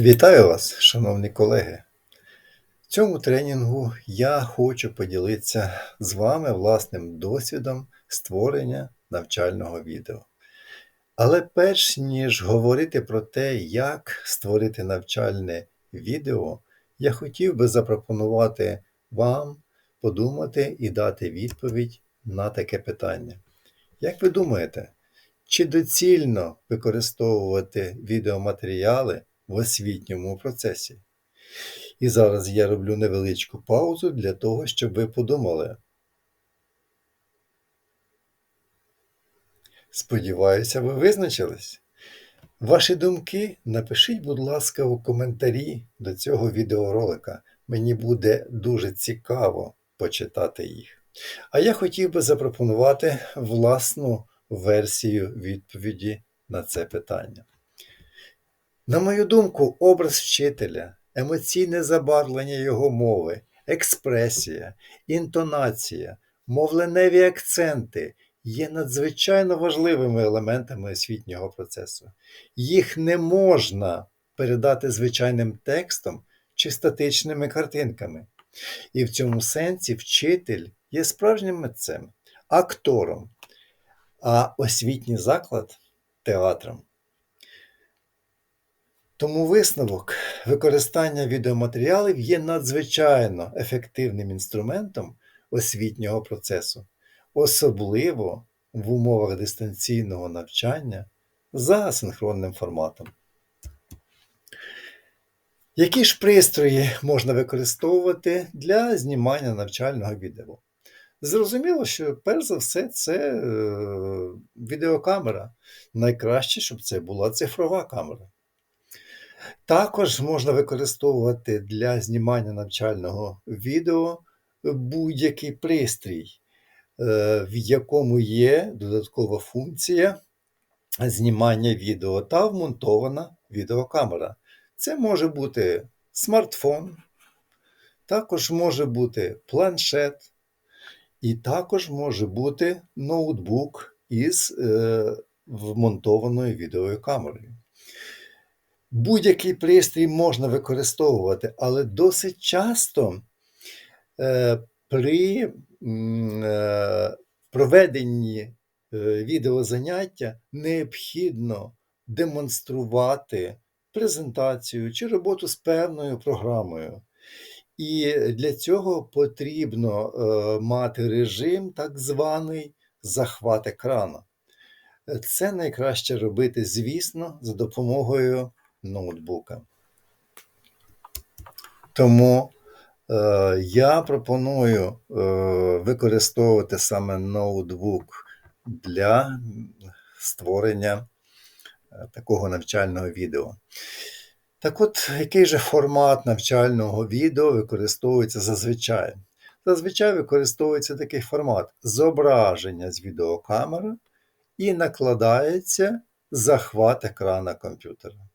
Вітаю вас, шановні колеги! В цьому тренінгу я хочу поділитися з вами власним досвідом створення навчального відео. Але перш ніж говорити про те, як створити навчальне відео, я хотів би запропонувати вам подумати і дати відповідь на таке питання. Як ви думаєте, чи доцільно використовувати відеоматеріали в освітньому процесі? І зараз я роблю невеличку паузу для того, щоб ви подумали. Сподіваюся, ви визначились. Ваші думки напишіть, будь ласка, у коментарі до цього відеоролика. Мені буде дуже цікаво почитати їх. А я хотів би запропонувати власну версію відповіді на це питання. На мою думку, образ вчителя, емоційне забарвлення його мови, експресія, інтонація, мовленеві акценти є надзвичайно важливими елементами освітнього процесу. Їх не можна передати звичайним текстом чи статичними картинками. І в цьому сенсі вчитель є справжнім митцем, актором, а освітній заклад театром. Тому висновок використання відеоматеріалів є надзвичайно ефективним інструментом освітнього процесу, особливо в умовах дистанційного навчання за асинхронним форматом. Які ж пристрої можна використовувати для знімання навчального відео? Зрозуміло, що перш за все це е, відеокамера. Найкраще, щоб це була цифрова камера. Також можна використовувати для знімання навчального відео будь-який пристрій, е, в якому є додаткова функція знімання відео та вмонтована відеокамера. Це може бути смартфон, також може бути планшет, і також може бути ноутбук із е, вмонтованою відеокамерою. Будь-який пристрій можна використовувати, але досить часто е, при е, проведенні е, відеозаняття необхідно демонструвати презентацію чи роботу з певною програмою. І для цього потрібно мати режим так званий захват екрану. Це найкраще робити, звісно, за допомогою ноутбука. Тому е, я пропоную е, використовувати саме ноутбук для створення е, такого навчального відео. Так от, який же формат навчального відео використовується зазвичай? Зазвичай використовується такий формат зображення з відеокамери і накладається захват екрана комп'ютера.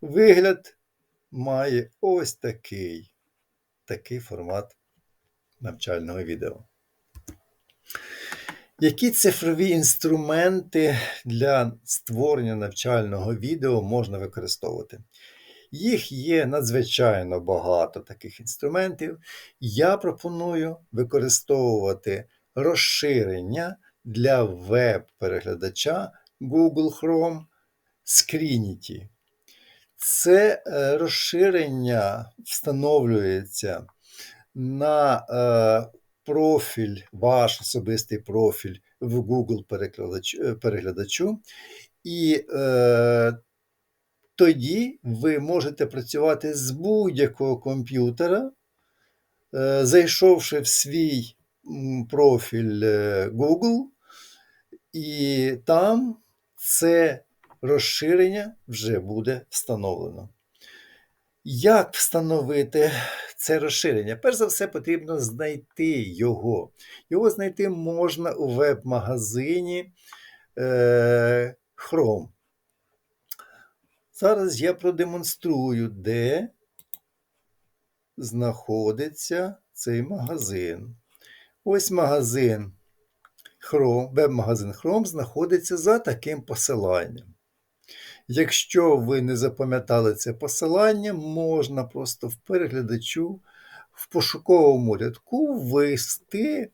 Вигляд має ось такий такий формат навчального відео. Які цифрові інструменти для створення навчального відео можна використовувати? Їх є надзвичайно багато таких інструментів. Я пропоную використовувати розширення для веб-переглядача Google Chrome Screenity. Це е, розширення встановлюється на е, профіль, ваш особистий профіль в Google е, переглядачу, і тоді ви можете працювати з будь-якого комп'ютера, зайшовши в свій профіль Google, і там це розширення вже буде встановлено. Як встановити це розширення? Перш за все, потрібно знайти його. Його знайти можна у веб-магазині е, Chrome. Зараз я продемонструю, де знаходиться цей магазин. Ось магазин Chrome, веб-магазин Chrome знаходиться за таким посиланням. Якщо ви не запам'ятали це посилання, можна просто в переглядачу в пошуковому рядку ввести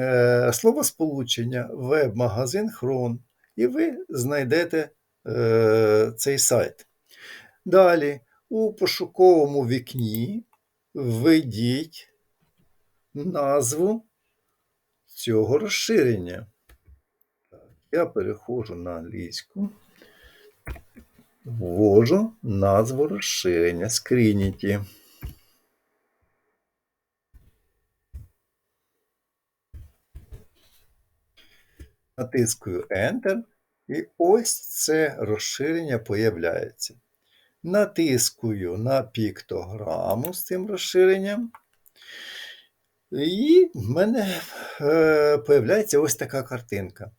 е, словосполучення веб-магазин Хрон, і ви знайдете е, цей сайт. Далі у пошуковому вікні введіть назву цього розширення. Я переходжу на англійську, ввожу назву розширення Screenity. Натискую Enter, і ось це розширення появляється. Натискую на піктограму з цим розширенням. І в мене е, появляється ось така картинка.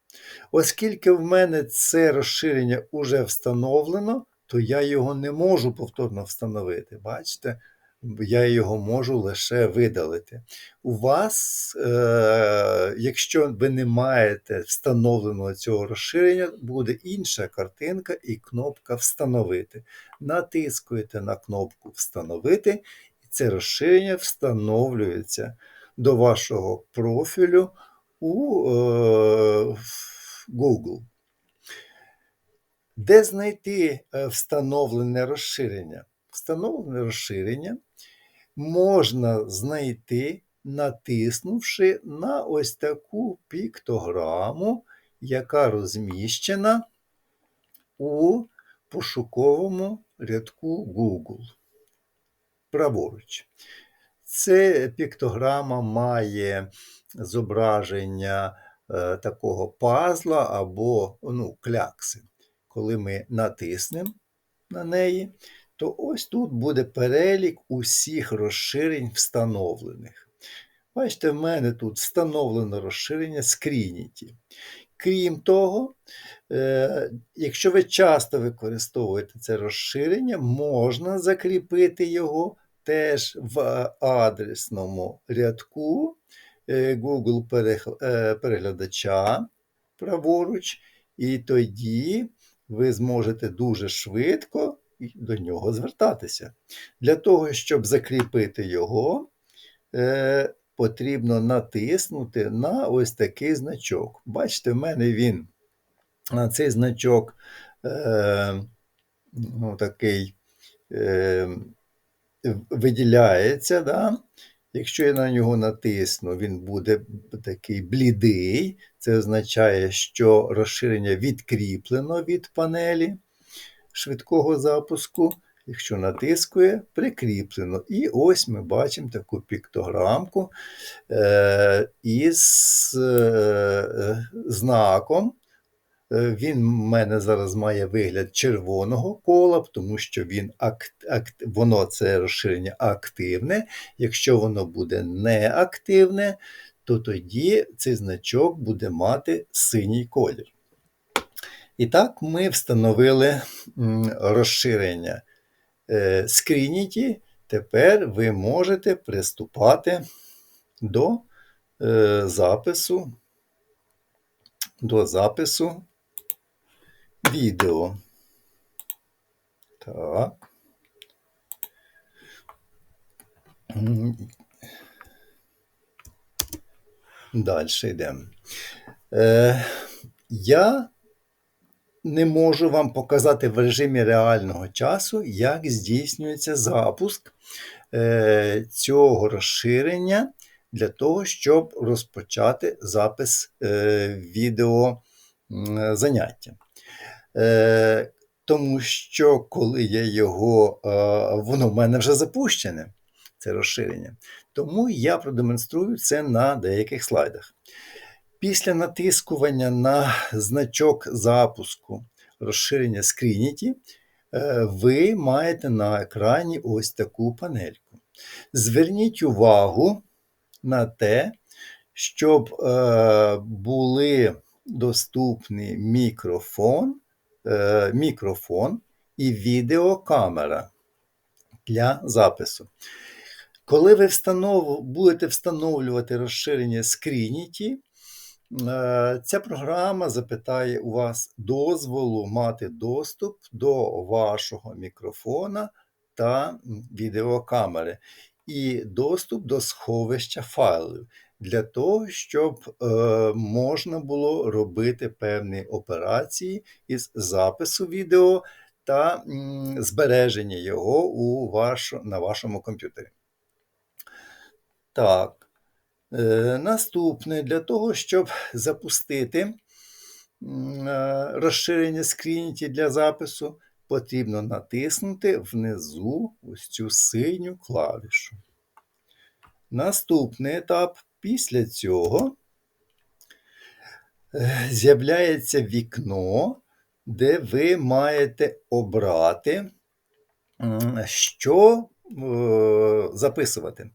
Оскільки в мене це розширення вже встановлено, то я його не можу повторно встановити. Бачите? Я його можу лише видалити. У вас, е, якщо ви не маєте встановленого цього розширення, буде інша картинка і кнопка Встановити. Натискуєте на кнопку Встановити, і це розширення встановлюється до вашого профілю у е, Google. Де знайти е, встановлене розширення? Встановлене розширення можна знайти, натиснувши на ось таку піктограму, яка розміщена у пошуковому рядку Google. Праворуч. Це піктограма має зображення е, такого пазла або ну, клякси. Коли ми натиснемо на неї, то ось тут буде перелік усіх розширень встановлених. Бачите, в мене тут встановлено розширення Screenity. Крім того, е, якщо ви часто використовуєте це розширення, можна закріпити його теж в адресному рядку Google е, переглядача праворуч, і тоді ви зможете дуже швидко до нього звертатися. Для того, щоб закріпити його, е, потрібно натиснути на ось такий значок. Бачите, в мене він на цей значок ну, такий виділяється. Да? Якщо я на нього натисну, він буде такий блідий. Це означає, що розширення відкріплено від панелі швидкого запуску. Якщо натискує, прикріплено. І ось ми бачимо таку піктограмку е, із е, знаком Е, він в мене зараз має вигляд червоного кола, тому що він акт, акт, воно це розширення активне. Якщо воно буде неактивне, то тоді цей значок буде мати синій колір. І так, ми встановили розширення е, Screenity. Тепер ви можете приступати до е, запису, до запису відео. Так. Далі йдемо. Е, Я не можу вам показати в режимі реального часу, як здійснюється запуск е, цього розширення для того, щоб розпочати запис е, відео заняття. Е, Тому що коли я його, е, воно в мене вже запущене, це розширення. Тому я продемонструю це на деяких слайдах. Після натискування на значок запуску розширення Screenity, е, ви маєте на екрані ось таку панельку. Зверніть увагу на те, щоб е, були доступні мікрофон мікрофон і відеокамера для запису. Коли ви встанов... будете встановлювати розширення Screenity, Е, Ця програма запитає у вас дозволу мати доступ до вашого мікрофона та відеокамери і доступ до сховища файлів для того, щоб е, можна було робити певні операції із запису відео та м, збереження його у ваш, на вашому комп'ютері. Так. Е, Наступне для того, щоб запустити е, розширення скрініті для запису, потрібно натиснути внизу ось цю синю клавішу. Наступний етап після цього е, з'являється вікно, де ви маєте обрати, що е, записувати.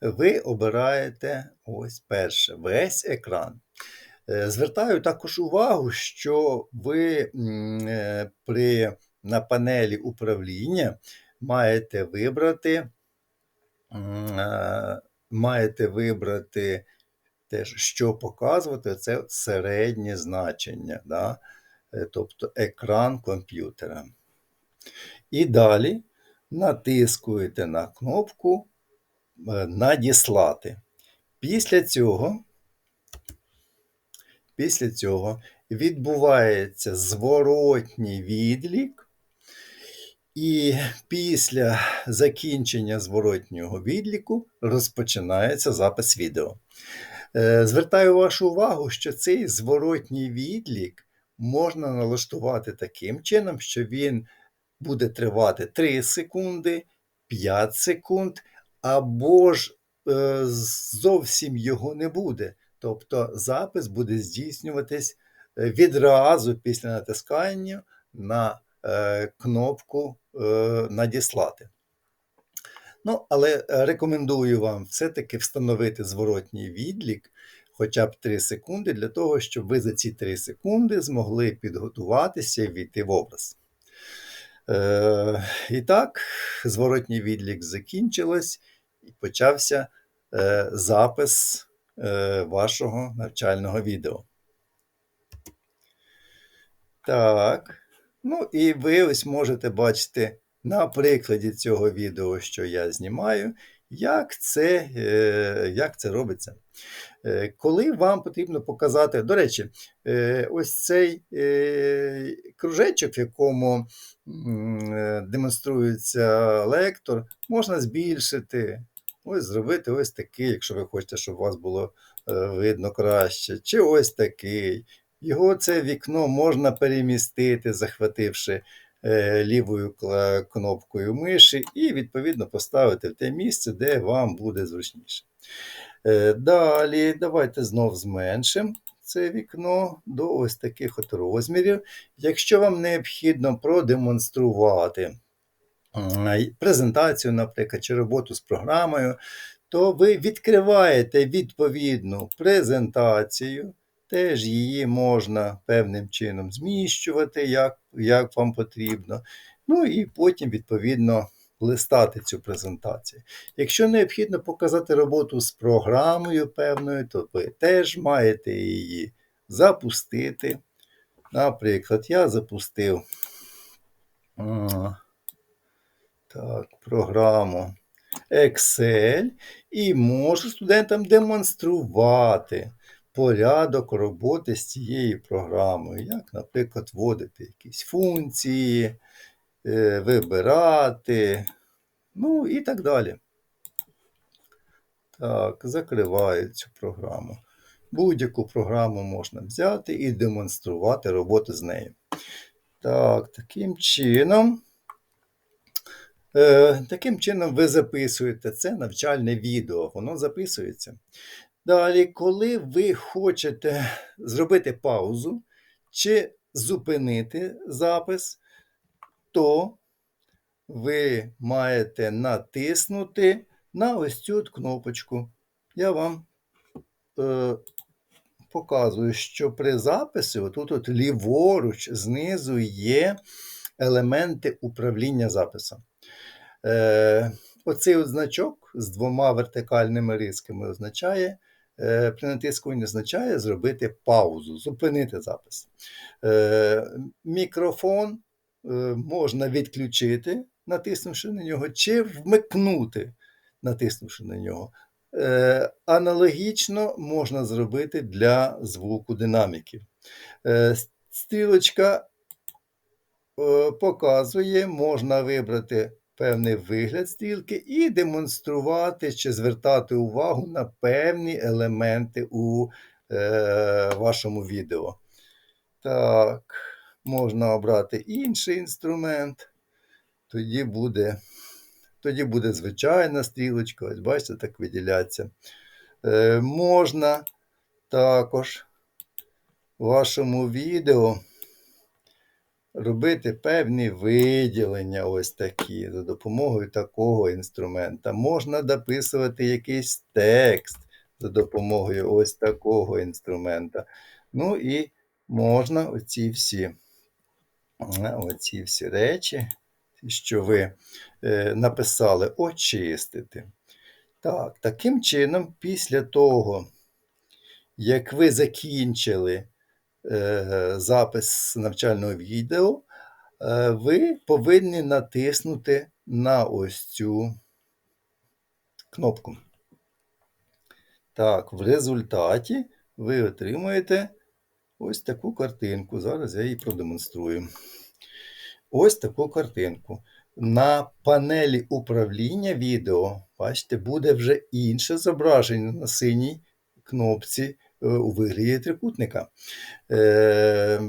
Ви обираєте ось перше весь екран. Е, Звертаю також увагу, що ви при, на панелі управління маєте вибрати, маєте вибрати теж, що показувати, це середнє значення, да? е, тобто екран комп'ютера. І далі натискуєте на кнопку е, Надіслати. Після цього, після цього відбувається зворотній відлік, і після закінчення зворотнього відліку розпочинається запис відео. Е, Звертаю вашу увагу, що цей зворотній відлік можна налаштувати таким чином, що він буде тривати 3 секунди, 5 секунд, або ж е, зовсім його не буде. Тобто запис буде здійснюватись е, відразу після натискання на кнопку е, Надіслати. Ну, але е, рекомендую вам все-таки встановити зворотній відлік хоча б 3 секунди, для того, щоб ви за ці 3 секунди змогли підготуватися і війти в образ. Е, І так, зворотній відлік закінчилось, і почався е, запис е, вашого навчального відео. Так. Ну, і ви ось можете бачити на прикладі цього відео, що я знімаю, як це, е, як це робиться. Е, Коли вам потрібно показати, до речі, е, ось цей кружечок, в якому демонструється лектор, можна збільшити. Ось зробити ось такий, якщо ви хочете, щоб у вас було видно краще. Чи ось такий. Його це вікно можна перемістити, захвативши е, лівою кнопкою миші, і відповідно поставити в те місце, де вам буде зручніше. Е, Далі давайте знов зменшимо це вікно до ось таких от розмірів. Якщо вам необхідно продемонструвати презентацію, наприклад, чи роботу з програмою, то ви відкриваєте відповідну презентацію. Теж її можна певним чином зміщувати, як, як вам потрібно. Ну і потім, відповідно, листати цю презентацію. Якщо необхідно показати роботу з програмою певною, то ви теж маєте її запустити. Наприклад, я запустив так, програму Excel і можу студентам демонструвати порядок роботи з цією програмою, як, наприклад, вводити якісь функції, е, вибирати, ну і так далі. Так, закриваю цю програму. Будь-яку програму можна взяти і демонструвати роботу з нею. Так, таким чином. Е, таким чином ви записуєте це навчальне відео, воно записується. Далі, коли ви хочете зробити паузу чи зупинити запис, то ви маєте натиснути на ось цю кнопочку. Я вам е, показую, що при записі, отут от ліворуч, знизу є елементи управління записом. Е, Оцей от значок з двома вертикальними рисками означає при натискуванні означає зробити паузу, зупинити запис. Е, Мікрофон е, можна відключити, натиснувши на нього, чи вмикнути, натиснувши на нього. Е, Аналогічно можна зробити для звуку динаміків. Е, Стрілочка е, показує, можна вибрати певний вигляд стрілки і демонструвати чи звертати увагу на певні елементи у е, вашому відео. Так, можна обрати інший інструмент. Тоді буде, тоді буде звичайна стрілочка. Ось бачите, так виділяться. Е, можна також в вашому відео робити певні виділення, ось такі, за допомогою такого інструмента. Можна дописувати якийсь текст за допомогою ось такого інструмента. Ну і можна оці всі, е, оці всі речі, що ви е, написали, очистити. Так, таким чином, після того, як ви закінчили запис навчального відео, е, ви повинні натиснути на ось цю кнопку. Так, в результаті ви отримуєте ось таку картинку. Зараз я її продемонструю. Ось таку картинку. На панелі управління відео, бачите, буде вже інше зображення на синій кнопці е, у вигляді трикутника. Е,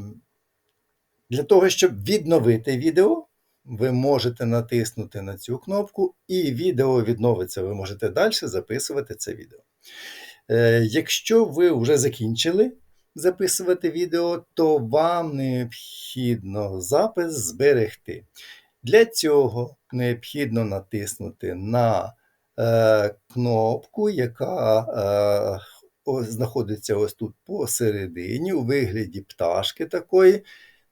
Для того, щоб відновити відео, ви можете натиснути на цю кнопку, і відео відновиться. Ви можете далі записувати це відео. Е, Якщо ви вже закінчили записувати відео, то вам необхідно запис зберегти. Для цього необхідно натиснути на е, кнопку, яка е, знаходиться ось тут посередині, у вигляді пташки такої.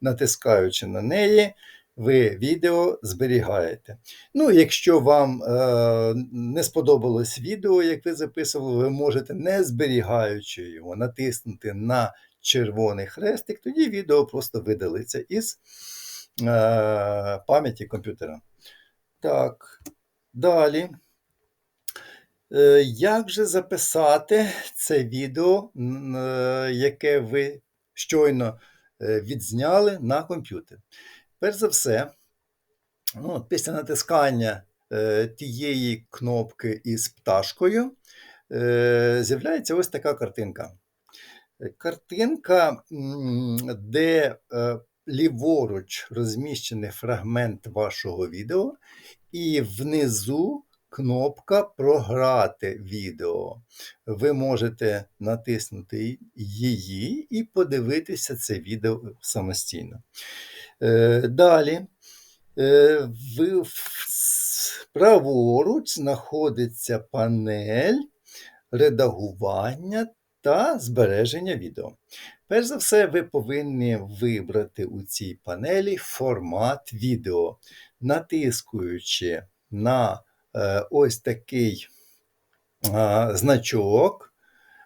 Натискаючи на неї, ви відео зберігаєте. Ну, якщо вам е, не сподобалось відео, як ви записували, ви можете, не зберігаючи його, натиснути на червоний хрестик, тоді відео просто видалиться із е, пам'яті комп'ютера. Так, далі. Е, Як же записати це відео, е, яке ви щойно е, відзняли на комп'ютер? Перш за все, ну, після натискання тієї кнопки із пташкою з'являється ось така картинка. Картинка, де ліворуч розміщений фрагмент вашого відео, і внизу кнопка Програти відео. Ви можете натиснути її і подивитися це відео самостійно. Е, Далі. Е, в- в- праворуч знаходиться панель редагування та збереження відео. Перш за все, ви повинні вибрати у цій панелі формат відео, натискуючи на ось такий значок,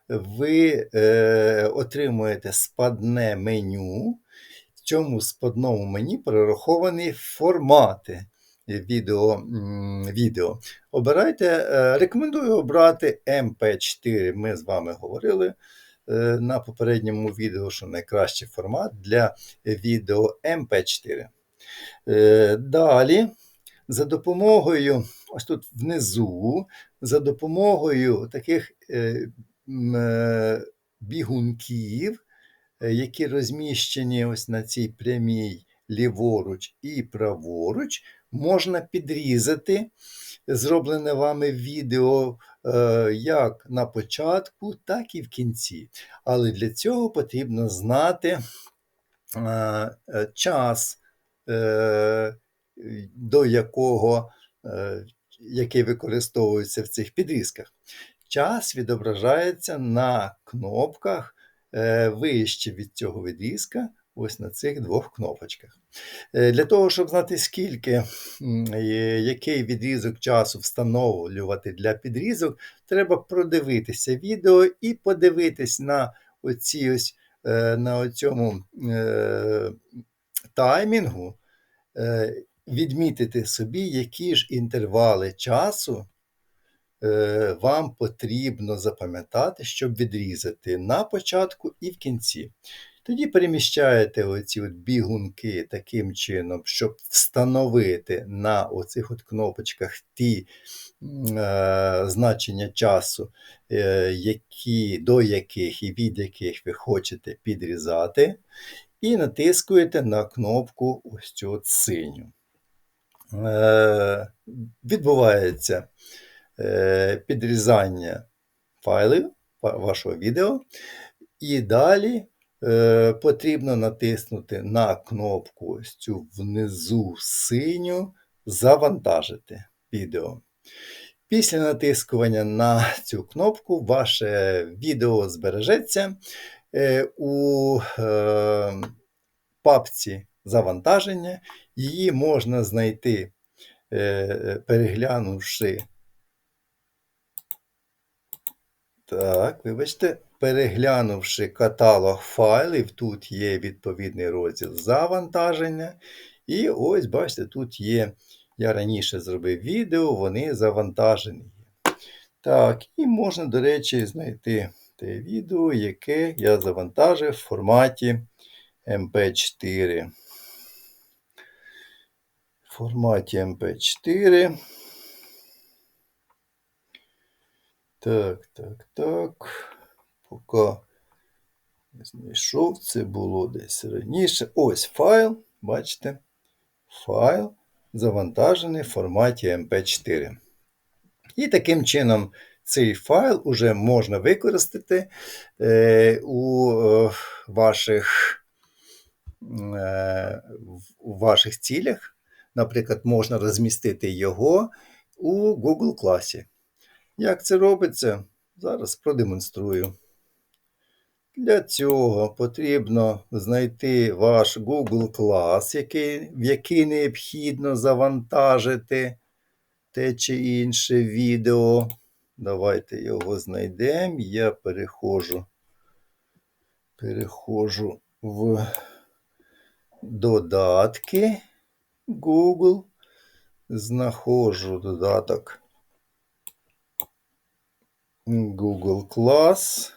ви е, отримуєте спадне меню. В цьому спадному мені перераховані формати відео. відео. Обирайте, е, рекомендую обрати MP4. Ми з вами говорили е, на попередньому відео, що найкращий формат для відео MP4. Е, Далі, за допомогою, ось тут внизу, за допомогою таких е, е, бігунків, е, які розміщені ось на цій прямій ліворуч і праворуч, можна підрізати зроблене вами відео як на початку, так і в кінці. Але для цього потрібно знати час, до якого, який використовується в цих підрізках. Час відображається на кнопках е, вище від цього відрізка. ось на цих двох кнопочках. Е, Для того, щоб знати, скільки, який відрізок часу встановлювати для підрізок, треба продивитися відео і подивитись на оці ось, е, на цьому таймінгу, відмітити собі, які ж інтервали часу е, вам потрібно запам'ятати, щоб відрізати на початку і в кінці. Тоді переміщаєте оці от бігунки таким чином, щоб встановити на оцих от кнопочках ті е, значення часу, е, які, до яких і від яких ви хочете підрізати, і натискуєте на кнопку ось цю от синю. Е, відбувається е, підрізання файлів вашого відео. І далі е, потрібно натиснути на кнопку ось цю внизу синю Завантажити відео. Після натискування на цю кнопку ваше відео збережеться у папці завантаження. Її можна знайти, е, переглянувши. Так, вибачте, переглянувши каталог файлів, тут є відповідний розділ завантаження. І ось, бачите, тут є. Я раніше зробив відео, вони завантажені. Так, і можна, до речі, знайти те відео, яке я завантажив в форматі MP4. В форматі MP4. Так, так, так. Поки не знайшов, це було десь раніше. Ось файл, бачите, файл завантажений в форматі MP4. І таким чином цей файл уже можна використати е, у е, ваших, е, у ваших цілях. Наприклад, можна розмістити його у Google класі. Як це робиться? Зараз продемонструю. Для цього потрібно знайти ваш Google клас, який, в який необхідно завантажити те чи інше відео. Давайте його знайдемо. Я переходжу, переходжу в додатки Google. Знаходжу додаток Google Class.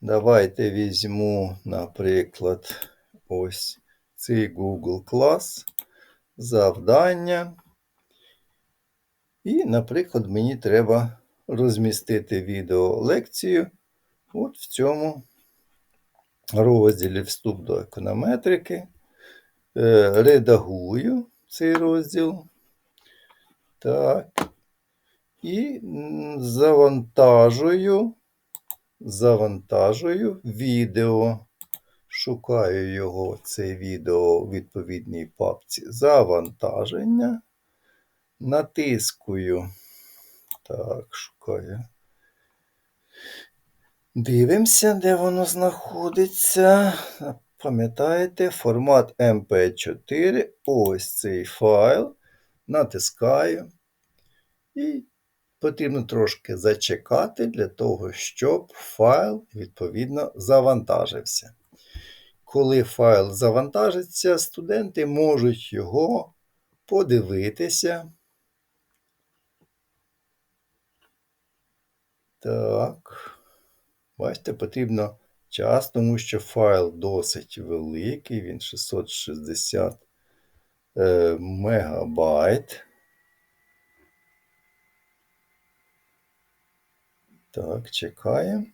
Давайте візьму, наприклад, ось цей Google Class, завдання. І, наприклад, мені треба розмістити відеолекцію от в цьому розділі вступ до економетрики. Е, Редагую цей розділ. Так. І завантажую, завантажую відео. Шукаю його, це відео у відповідній папці завантаження. Натискую. Так, шукаю. Дивимося, де воно знаходиться. Пам'ятаєте, формат MP4. Ось цей файл. Натискаю. І потрібно трошки зачекати для того, щоб файл, відповідно, завантажився. Коли файл завантажиться, студенти можуть його подивитися. Так. Бачите, потрібно час, тому що файл досить великий, він 660 е, мегабайт. Так, чекаємо.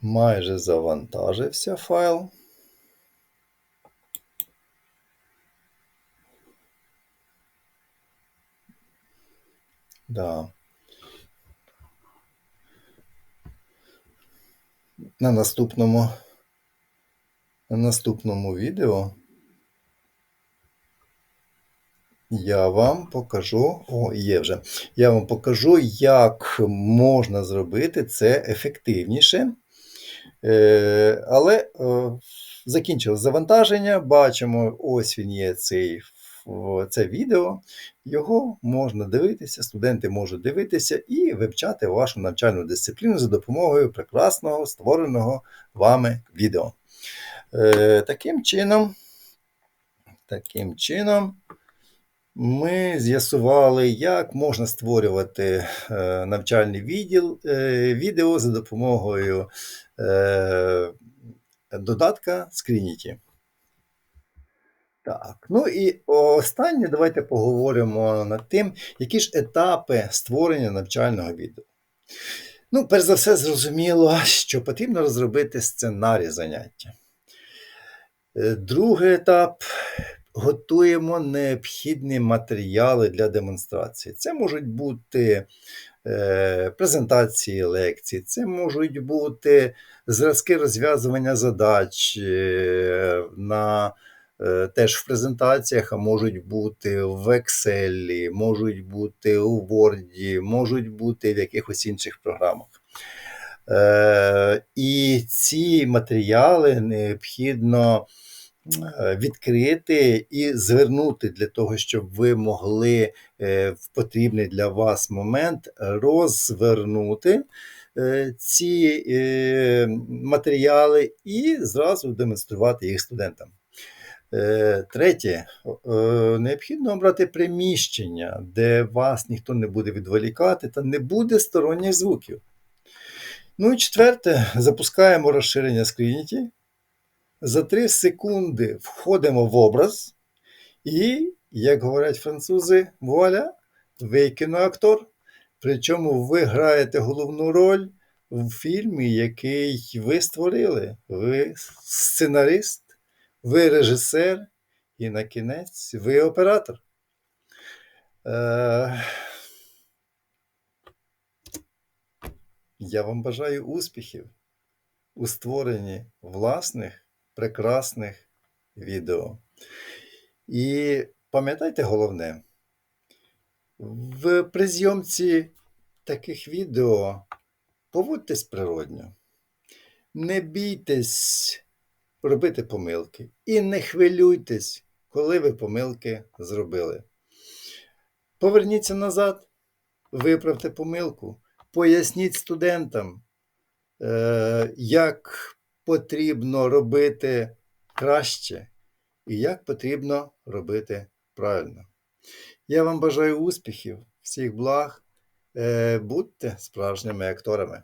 Майже завантажився файл. Да. На наступному, на наступному відео я вам покажу, о, є вже. Я вам покажу, як можна зробити це ефективніше. Е, Але е, закінчилось завантаження. Бачимо, ось він є цей це відео. Його можна дивитися, студенти можуть дивитися і вивчати вашу навчальну дисципліну за допомогою прекрасного створеного вами відео. Е, Таким чином, таким чином, ми з'ясували, як можна створювати е, навчальний відділ е, відео за допомогою додатка Screenity. Так, ну і останнє давайте поговоримо над тим, які ж етапи створення навчального відео. Ну, перш за все, зрозуміло, що потрібно розробити сценарій заняття. Е, Другий етап готуємо необхідні матеріали для демонстрації. Це можуть бути е, презентації лекцій, це можуть бути зразки розв'язування задач е, на теж в презентаціях, а можуть бути в Excel, можуть бути у Word, можуть бути в якихось інших програмах. Е, І ці матеріали необхідно е, відкрити і звернути для того, щоб ви могли е, в потрібний для вас момент розвернути е, ці е, матеріали і зразу демонструвати їх студентам. Е, Третє, е, необхідно обрати приміщення, де вас ніхто не буде відволікати та не буде сторонніх звуків. Ну і четверте, запускаємо розширення Screenity. За 3 секунди входимо в образ, і, як говорять французи, вуаля, ви кіноактор. Причому ви граєте головну роль в фільмі, який ви створили. Ви сценарист, ви режисер, і на кінець ви оператор. Е, Я вам бажаю успіхів у створенні власних прекрасних відео. І пам'ятайте головне, в призйомці таких відео поводьтесь природньо. Не бійтесь робити помилки і не хвилюйтесь, коли ви помилки зробили. Поверніться назад, виправте помилку, поясніть студентам, е, як потрібно робити краще і як потрібно робити правильно. Я вам бажаю успіхів, всіх благ. Е, Будьте справжніми акторами.